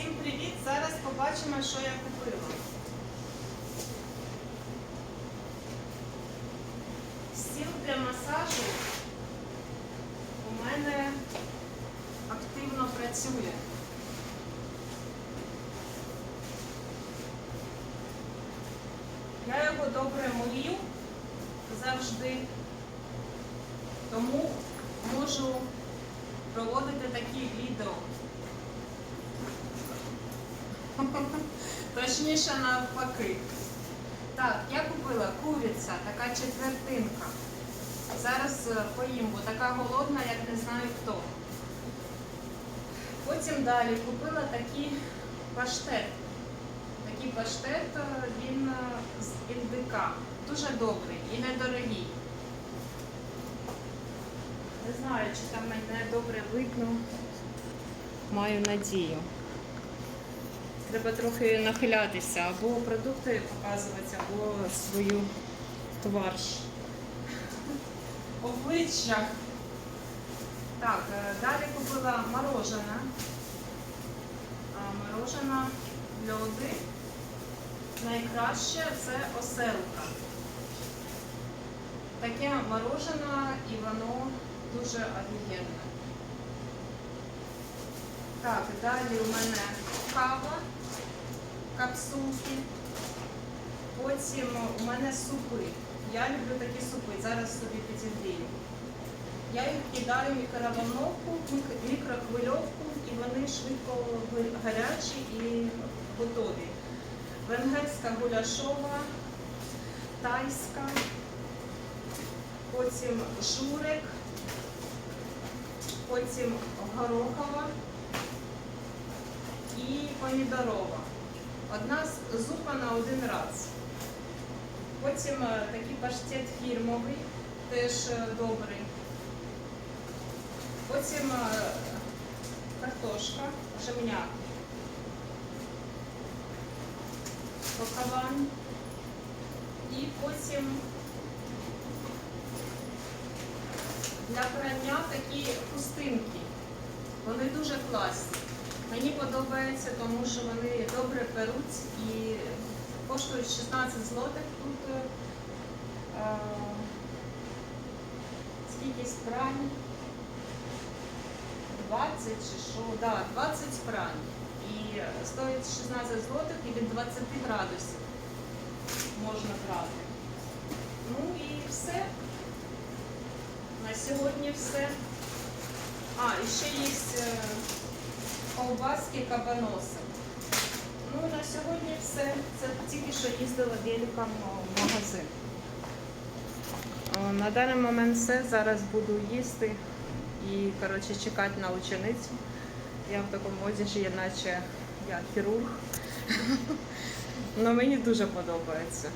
Всім привіт! Зараз побачимо, що я купила. Стіл для масажу у мене активно працює. Я його добре мию завжди, тому можу проводити такі відео. Точніше навпаки. Так, я купила куриця, така четвертинка. Зараз е, поїм, бо така голодна, як не знаю хто. Потім далі купила такий паштет. Такий паштет, е, він е, з індика. Дуже добрий і недорогий. Не знаю, чи там мене добре видно. Маю надію. Треба трохи нахилятися, або продукти показувати, або свою товариш. Обличчя. Так, е, далі купила морожене. А, Морожене льоди. Найкраще це оселка. Таке морожене і воно дуже офігенне. Так, далі у мене кава, капсулки. Потім у мене супи. Я люблю такі супи, зараз собі підігрію. Я їх кидаю в мікроволновку, мікрохвильовку, і вони швидко гарячі і готові. Венгерська гуляшова, тайська, потім журик, потім горохова і помідорова. Одна зупа на один раз. Потім е, такий паштет фірмовий, теж е, добрий. Потім е, картошка, жемняк. Кокован. І потім для прання такі хустинки. Вони дуже класні. Мені подобається, тому що вони добре перуть і коштують 16 злотих тут. е, скільки спрань? 20 чи що? Да, 20 спрань. І стоїть 16 злотих і від 20 градусів можна брати. Ну і все. На сьогодні все. А, і ще є е, ковбаски кабаноси. Ну, на сьогодні все. Це тільки що їздила великом в магазин. На даний момент все. Зараз буду їсти і коротше, чекати на ученицю. Я в такому одязі, наче я хірург. Ну мені дуже подобається.